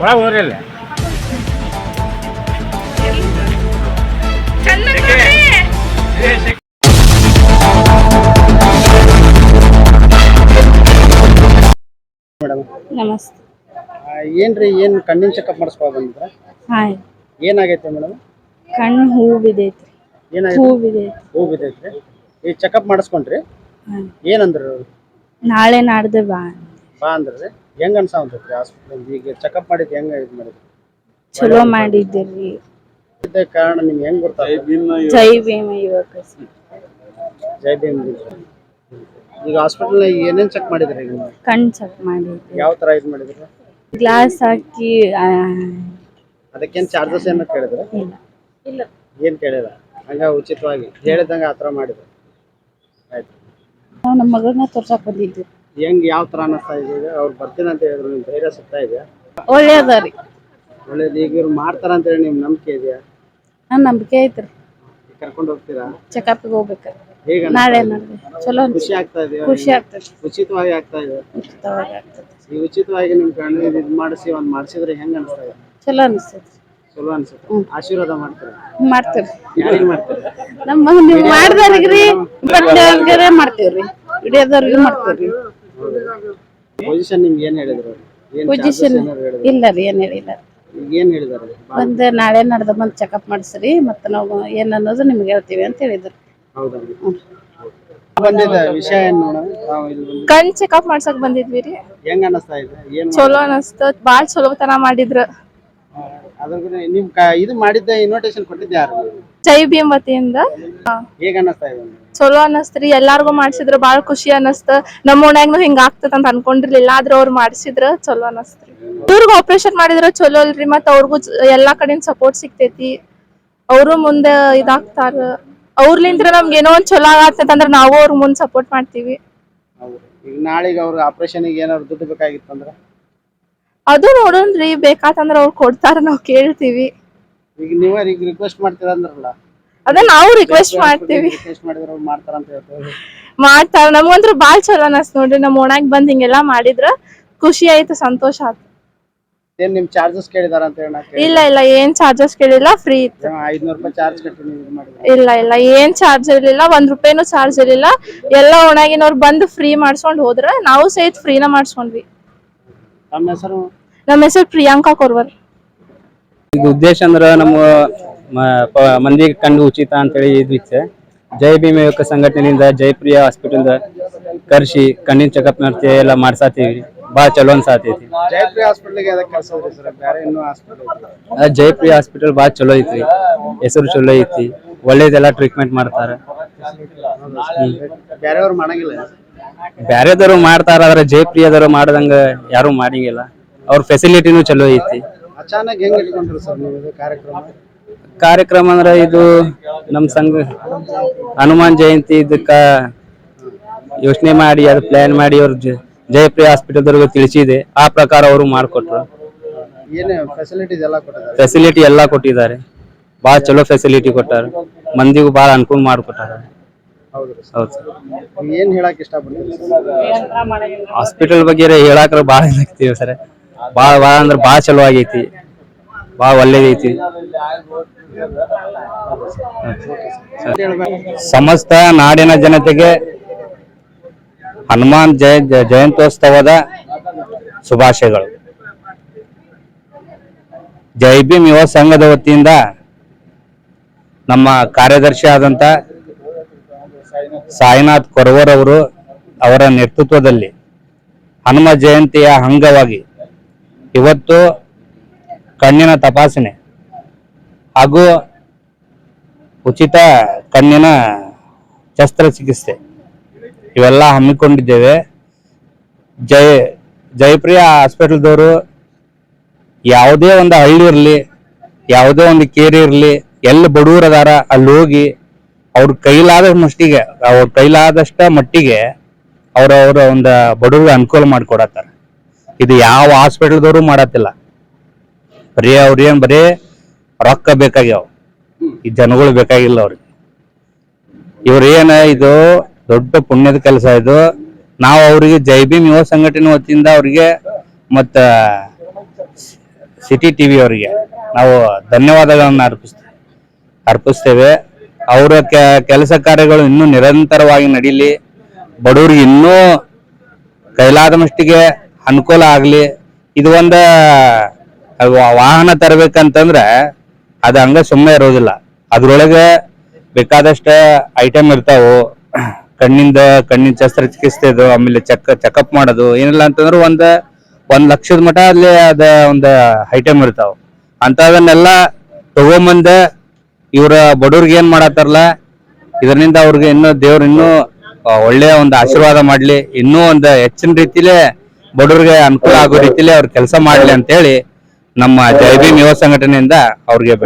ಒಳಗೆ ಹೋಗ್ರಿಲ್ಲ. ಅಲ್ಲಿ ನಮಸ್ತೆ ಏನ್ರಿ ಏನ್ ಕಣ್ಣಿನ ಚೆಕಪ್ ಮಾಡಿಸ್ಕೊ ಬಂದಿದ್ರ? ಹಾಯ್. ಏನಾಗೈತೆ ಮೇಡಮ್? ಕಣ್ಣು ಹೂ ಬಿದ್ದೈತ್ರಿ ಏನಾಗೈತೆ? ಹೂವು ಬಿದ್ದೈತಿ ಹೂ ಬಿದ್ದೈತ್ರಿ ಈ ಚೆಕಪ್ ಮಾಡಿಸ್ಕೊಂಡ್ರಿ? ಹಾಂ ಏನಂದ್ರಿ ನಾಳೆ ನಾಡ್ದು ಬಾ ಬಾ ಅಂದ್ರಿ. ಹೆಂಗ್ ಅನ್ಸಾವಂತೈತ್ರಿ ಹಾಸ್ಪಿಟಲ್ ಈಗ ಚೆಕಪ್ ಮಾಡಿದ್ ಹೆಂಗ ಇದು ಮಾಡಿದ್ರಿ ಚಲೋ ಮಾಡಿದ್ದೀರಿ. ಇದ್ದ ಕಾರಣ ನಿಮ್ಗೆ ಹೆಂಗ್ ಗೊತ್ತಾಗ ಜೈ ಭೀಮ ಯುವಕ ಸಂಘ. ಜೈ ಭೀಮ್ ಈಗ ಹಾಸ್ಪಿಟಲ್ ಏನೇನ್ ಚೆಕ್ ಮಾಡಿದ್ರಿ ಈಗ ನೀವು? ಕಣ್ಣು ಚೆಕ್ ಮಾಡಿ ಯಾವ ತರ ಇದು ಮಾಡಿದ್ರಿ? ಗ್ಲಾಸ್ ಹಾಕಿ ಆ, ಅದಕ್ಕೇನ್ ಚಾರ್ಜಸ್ ಏನೋ ಕೇಳಿದ್ರ? ಇಲ್ಲ. ಏನ್ ಕೇಳಿಲ್ಲ? ಹಂಗ ಉಚಿತವಾಗಿ ಹೇಳಿದಂಗ ಆತರ ತರ ಮಾಡಿದ್ರು. ಆಯ್ತು. ನಾವು ನಮ್ಮ ಮಗನ ತೋರ್ಸಕ್ ಬಂದಿದ್ವಿ ಹೆಂಗ್ ಯಾವ ತರ ಅನ್ನಿಸ್ತಾ ಇದೆ? ಈಗ ಅವ್ರು ಬರ್ತೀನಿ ಅಂತ ಹೇಳಿದ್ರು ನಿಮ್ ಧೈರ್ಯ ಸಿಗ್ತಾ ಇದೆಯಾ ಒಳ್ಳೇದ ರೀ. ಒಳ್ಳೇದು. ಈಗ ಇವ್ರು ಮಾಡ್ತಾರ ಅಂತ ಹೇಳಿ ನಿಮ್ ನಂಬಿಕೆ ಇದೆಯಾ? ನನ್ ನಂಬಿಕೆ ಐತ್ರಿ. ಕರ್ಕೊಂಡು ಹೋಗ್ತೀರಾ? ಚೆಕಪ್ಗೆ ಹೋಗ್ಬೇಕು ಹೇಗ ನಾಳೆ ನಾಳೆ ಚಲೋ ಅನ್ಸ್- ಖುಷಿ ಆಗ್ತಾ ಇದೆಯಾ ಖುಷಿ ಆಗ್ತದೆ. ಉಚಿತವಾಗಿ ಆಗ್ತಾ ಇದೆ? ಉಚಿತವಾಗಿ ಆಗ್ತದೆ. ಈ ಉಚಿತವಾಗಿ ನಿಮ್ ಕಣ್ಣು ಇದ್ ಮಾಡಿಸಿ ಒಂದ್ ಮಾಡಿಸಿದ್ರೆ ಹೆಂಗ್ ಅನಿಸ್ತಾ ಇದೆ? ಚಲೋ ಅನಿಸ್ತೈತಿ ಚಲೋ ಅನ್ಸುತ್ತೆ. ಆಶೀರ್ವಾದ ಮಾಡ್ತಾರೆ? ಮಾಡ್ತೀವಿ. ಯಾರಿಗೆ ಮಾಡ್ತಾರೆ? ನಮ್ಮ ನೀವು ಮಾಡ್ದವ್ರಿಗ್ರಿ ಮಾಡ್ತೀವ್ರಿ. ಹಿಡಿಯೋದವ್ರಿಗೆ ಮಾಡ್ತೀವ್ರಿ. ಪೊಸಿಷನ್ ನಿಮ್ಗೆ ಏನ್ ಹೇಳಿದ್ರು? ಏನ್ ಏನಾದ್ರು ಹೇಳಿದ್ರು? ಇಲ್ಲ ರೀ ಏನ್ ಹೇಳಿಲ್ಲ. ಏನ್ ಹೇಳಿದಾರೆ? ಒಂದು ನಾಳೆ ನಡೆದ ಬಂದು ಚೆಕಪ್ ಮಾಡಿಸ್ರಿ ಮತ್ತೆ ನಾವು ಏನು ಅನ್ನೋದು ನಿಮ್ಗೆ ಹೇಳ್ತೀವಿ ಅಂತ ಹೇಳಿದ್ರು. ಹೌದಾ? ಬಂದಿದ್ದ ವಿಷಯ ಏನ್ ನೋಡೋಣ ನಾವು ಇಲ್ಲಿ ಬಂದು ಕಣ್ ಚೆಕಪ್ ಮಾಡ್ಸಕ್ ಬಂದಿದ್ವಿ ರೀ. ಹೆಂಗ್ ಅನಸ್ತಾ ಇದೆ? ಏನ್ ಚಲೋ ಅನಸ್ತ ಬಾಳ್ ಚಲೋ ತನ ಮಾಡಿದ್ರ ಅದ್ರ ನಿಮ್ ಕ- ಇದು ಮಾಡಿದ್ದ ಇನ್ವಿಟೇಷನ್ ಕೊಟ್ಟಿದ್ದೆ ಯಾರು? ಜೈ ಭೀಮ್ ವತಿಯಿಂದ. ಅನ್ನಿಸ್ತಾ ಇದೆ ಚಲೋ ಅನಸ್ತ್ರಿ ಎಲ್ಲಾರ್ಗು ಮಾಡ್ಸಿದ್ರ ಬಾಳ ಖುಷಿ ಅನಸ್ತ ನಮ್ಮ ಓಣ್ಯಾಗ್ನು ಹಿಂಗ ಆಗ್ತದ ಅಂತ ಅನ್ಕೊಂಡಿರ್ಲಿಲ್ಲ. ಆದ್ರ ಅವ್ರು ಮಾಡ್ಸಿದ್ರ ಚಲೋ ಅನಸ್ತ್ರಿ ಇವ್ರಿಗೂ ಆಪರೇಷನ್ ಮಾಡಿದ್ರ ಚಲೋ ಅಲ್ರಿ. ಮತ್ತ ಅವ್ರಿಗೂ ಎಲ್ಲಾ ಕಡೆಯಿಂದ ಸಪೋರ್ಟ್ ಸಿಗ್ತೈತಿ. ಅವರು ಮುಂದೆ ಇದಾಗ್ತಾರ. ಅವ್ರಲಿಂತ್ರ ನಮ್ಗೆ ಏನೋ ಒಂದ್ ಚಲೋ ಆಗತ್ತಂದ್ರ ನಾವು ಅವ್ರ ಮುಂದ್ ಸಪೋರ್ಟ್ ಮಾಡ್ತೀವಿ. ಹೌದು. ಈಗ ನಾಳೆಗೆ ಅವ್ರ ಆಪರೇಷನ್ಗೆ ಏನಾದ್ರು ದುಡ್ಡು ಬೇಕಾಗಿತ್ತಂದ್ರ? ಅದು ನೋಡೋಣ್ರಿ. ಬೇಕಾತಂದ್ರ ಅವ್ರು ಕೊಡ್ತಾರ ನಾವ್ ಕೇಳ್ತೀವಿ. ಈಗ ನೀವೇ ಈಗ ರಿಕ್ವೆಸ್ಟ್ ಮಾಡ್ತೀರಾ ಅಂದ್ರಲ್ಲ? ಅದ ನಾವು ರಿಕ್ವೆಸ್ಟ್ ಮಾಡ್ತೀವಿ ರಿಕ್ವೆಸ್ಟ್ ಮಾಡಿದ್ರೆ ಅವ್ರು ಮಾಡ್ತಾರ ಅಂತ ಹೇಳ್ತಾರೆ ಮಾಡ್ತಾರ. ನಮಗಂತ್ರ ಬಾಳ್ ಚಲೋ ಅನಸ್ ನೋಡ್ರಿ. ನಮ್ ಓಣಾಗ್ ಬಂದ್ ಹಿಂಗೆಲ್ಲಾ ಮಾಡಿದ್ರ ಖುಷಿ ಆಯ್ತು ಸಂತೋಷ ಆಯ್ತು. ಏನ್ ನಿಮ್ ಚಾರ್ಜಸ್ ಕೇಳಿದಾರ ಅಂತ ಹೇಳಿ ಇಲ್ಲ ಇಲ್ಲ ಏನ್ ಚಾರ್ಜಸ್ ಕೇಳಿಲ್ಲ ಫ್ರೀ ಇತ್ತು. ಐದ್ನೂರು ರೂಪಾಯಿ ಚಾರ್ಜ್ ಕಟ್ಟಿ ನೀವು ಇದು ಮಾಡಿದ್ರೆ. ಇಲ್ಲ ಇಲ್ಲ ಏನ್ ಚಾರ್ಜ್ ಇರ್ಲಿಲ್ಲ ಒಂದ್ ರೂಪಾಯಿನೂ ಚಾರ್ಜ್ ಇರ್ಲಿಲ್ಲ. ಎಲ್ಲ ಒಣಗಿನವ್ರು ಬಂದು ಫ್ರೀ ಮಾಡ್ಸ್ಕೊಂಡ್ ಹೋದ್ರ ನಾವು ಸಹಿತ ಫ್ರೀನ ಮಾಡ್ಸ್ಕೊಂಡ್ವಿ. ನಮ್ಮ ಹೆಸರು? ನಮ್ಮ ಹೆಸರು ಪ್ರಿಯಾಂಕಾ ಕೊರ್ವರ್. ಇದು ಉದ್ದೇಶ ಅಂದ್ರೆ ನಮ್ಮ ಮಂದಿಗೆ ಕಂಡು ಉಚಿತ ಅಂತೇಳಿ ಇದು ಇಚ್ಛೆ ಜೈ ಭೀಮ ಯುವಕ ಸಂಘಟನೆಯಿಂದ ಜೈಪ್ರಿಯ ಹಾಸ್ಪಿಟಲ್ ಕರ್ಸಿ ಕಣ್ಣಿನ ಚೆಕಪ್ ನರ್ತಿ ಎಲ್ಲ ಮಾಡ್ಸಾತೀವಿ. ಬಾಳ ಚಲೋ ಅನ್ಸಾತೈತಿ. ಜೈಪ್ರಿಯ ಹಾಸ್ಪಿಟಲ್ ಬಾಳ ಚಲೋ ಐತಿ ಹೆಸರು ಚಲೋ ಐತಿ. ಒಳ್ಳೇದೆಲ್ಲ ಟ್ರೀಟ್ಮೆಂಟ್ ಮಾಡ್ತಾರೆ. ಬ್ಯಾರೆದವರು ಮಾಡ್ತಾರ ಆದ್ರೆ ಜಯಪ್ರಿಯದವರು ಮಾಡದಂಗ ಯಾರು ಮಾಡಿಂಗಿಲ್ಲ. ಅವ್ರ ಫೆಸಿಲಿಟಿನೂ ಚಲೋ ಐತಿ. ಅಚಾನಕ್ ಹೆಂಗ್ ಇಟ್ಕೊಂಡ್ರಿ ಸರ್ ನೀವು ಇದು ಕಾರ್ಯಕ್ರಮ? ಕಾರ್ಯಕ್ರಮ ಅಂದ್ರೆ ಇದು ನಮ್ಮ ಸಂಘ ಹನುಮಾನ್ ಜಯಂತಿ ಇದಕ್ಕ ಯೋಚನೆ ಮಾಡಿ ಅದು ಪ್ಲಾನ್ ಮಾಡಿ ಅವ್ರ ಜ- ಹಾಸ್ಪಿಟಲ್ ಹಾಸ್ಪಿಟಲ್ದವ್ರಿಗೆ ತಿಳಿಸಿದೆ. ಆ ಪ್ರಕಾರ ಅವರು ಮಾಡಿಕೊಟ್ರು. ಏನು ಫೆಸಿಲಿಟೀಸ್ ಎಲ್ಲ ಕೊಟ್ಟಿದ್ದಾರೆ? ಫೆಸಿಲಿಟಿ ಎಲ್ಲ ಕೊಟ್ಟಿದ್ದಾರೆ. ಭಾಳ ಚಲೋ ಫೆಸಿಲಿಟಿ ಕೊಟ್ಟಾರ. ಮಂದಿಗೂ ಭಾಳ ಅನುಕೂಲ ಮಾಡಿಕೊಟ್ಟಾರ. ಹೌದು ಸರ್. ಹೌದು ಸರ್. ಏನ್ ಹೇಳಕ್ ಇಷ್ಟಪಡ್ತೀರಿ ಸರ್? ಹಾಸ್ಪಿಟಲ್ ಬಗ್ಗೆ ಹೇಳಕ್ರ ಭಾಳ ಇದಾಗ್ತೀವಿ ಸರ್. ಭಾಳ ಭಾಳ ಅಂದ್ರೆ ಭಾಳ ಚಲೋ ಆಗೈತಿ. ಭಾಳ ಒಳ್ಳೇದೈತಿ ಸಮಸ್ತ ನಾಡಿನ ಜನತೆಗೆ ಹನುಮಾನ್ ಜಯ ಜಯ- ಜಯಂತ್ಯೋತ್ಸವದ ಶುಭಾಶಯಗಳು. ಜೈ ಭೀಮ್ ಯುವ ಸಂಘದ ವತಿಯಿಂದ ನಮ್ಮ ಕಾರ್ಯದರ್ಶಿ ಆದಂತ ಸಾಯಿನಾಥ್ ಕೊರವರ್ ಅವರು ಅವರ ನೇತೃತ್ವದಲ್ಲಿ ಹನುಮ ಜಯಂತಿಯ ಅಂಗವಾಗಿ ಇವತ್ತು ಕಣ್ಣಿನ ತಪಾಸಣೆ ಹಾಗೂ ಉಚಿತ ಕಣ್ಣಿನ ಶಸ್ತ್ರಚಿಕಿತ್ಸೆ ಇವೆಲ್ಲ ಹಮ್ಮಿಕೊಂಡಿದ್ದೇವೆ. ಜಯ ಜಯಪ್ರಿಯ ಹಾಸ್ಪಿಟಲ್ದವರು ಯಾವುದೇ ಒಂದು ಹಳ್ಳಿ ಇರಲಿ, ಯಾವುದೇ ಒಂದು ಕೇರಿ ಇರಲಿ, ಎಲ್ಲಿ ಬಡವರು ಅದಾರ ಅಲ್ಲಿ ಹೋಗಿ ಅವ್ರ ಕೈಲಾದ ಮಟ್ಟಿಗೆ ಅವ್ರ ಕೈಲಾದಷ್ಟ ಮಟ್ಟಿಗೆ ಅವ್ರ ಅವ್ರ ಒಂದು ಬಡವ್ರಿಗೆ ಅನುಕೂಲ ಮಾಡಿಕೊಡತ್ತಾರ. ಇದು ಯಾವ ಹಾಸ್ಪಿಟಲ್ದವರು ಮಾಡತ್ತಿಲ್ಲ. ಬರೀ ಅವ್ರೇನ್ ಬರೀ ರೊಕ್ಕ ಬೇಕಾಗ್ಯಾವ. ಈ ಜನಗಳು ಬೇಕಾಗಿಲ್ಲ ಅವ್ರಿಗೆ. ಇವ್ರೇನ ಇದು ದೊಡ್ಡ ಪುಣ್ಯದ ಕೆಲಸ ಇದು. ನಾವು ಅವರಿಗೆ ಜೈ ಭೀಮ್ ಯುವ ಸಂಘಟನೆ ವತಿಯಿಂದ ಅವ್ರಿಗೆ ಮತ್ತ ಸಿಟಿ ಟಿವಿ ಅವರಿಗೆ ನಾವು ಧನ್ಯವಾದಗಳನ್ನು ಅರ್ಪಿಸ್ತೇವೆ. ಅರ್ಪಿಸ್ತೇವೆ. ಅವರ ಕೆಲಸ ಕಾರ್ಯಗಳು ಇನ್ನೂ ನಿರಂತರವಾಗಿ ನಡೀಲಿ. ಬಡವರಿಗೆ ಇನ್ನೂ ಕೈಲಾದ ಮಟ್ಟಿಗೆ ಅನುಕೂಲ ಆಗಲಿ. ಇದು ಒಂದ ವಾಹನ ತರಬೇಕಂತಂದ್ರೆ ಅದು ಹಂಗ ಸುಮ್ಮನೆ ಇರೋದಿಲ್ಲ. ಅದ್ರೊಳಗೆ ಬೇಕಾದಷ್ಟು ಐಟಮ್ ಇರ್ತಾವು. ಕಣ್ಣಿಂದ, ಕಣ್ಣಿನ ಶಸ್ತ್ರಚಿಕಿತ್ಸೆದು ಆಮೇಲೆ ಚೆಕ್ ಚೆಕಪ್ ಮಾಡೋದು, ಏನಿಲ್ಲ ಅಂತಂದ್ರೆ ಒಂದು ಒಂದು ಲಕ್ಷದ ಮಟ ಅಲ್ಲಿ ಅದ ಒಂದು ಐಟಮ್ ಇರ್ತಾವ. ಅಂತದನ್ನೆಲ್ಲ ತಗೊಂಬಂದ ಇವ್ರ ಬಡವ್ರಿಗೆ ಏನ್ ಮಾಡತ್ತಾರಲ್ಲ, ಇದರಿಂದ ಅವ್ರಿಗೆ ಇನ್ನೂ ದೇವ್ರ ಇನ್ನೂ ಒಳ್ಳೆಯ ಒಂದು ಆಶೀರ್ವಾದ ಮಾಡ್ಲಿ. ಇನ್ನೂ ಒಂದು ಹೆಚ್ಚಿನ ರೀತಿಲೇ ಬಡವ್ರಿಗೆ ಅನುಕೂಲ ಆಗೋ ರೀತಿಲಿ ಅವ್ರು ಕೆಲಸ ಮಾಡ್ಲಿ ಅಂತ ಹೇಳಿ ನಮ್ಮ ಜೈ ಭೀಮ್ ಯುವ ಸಂಘಟನೆಯಿಂದ ಅವ್ರಿಗೆ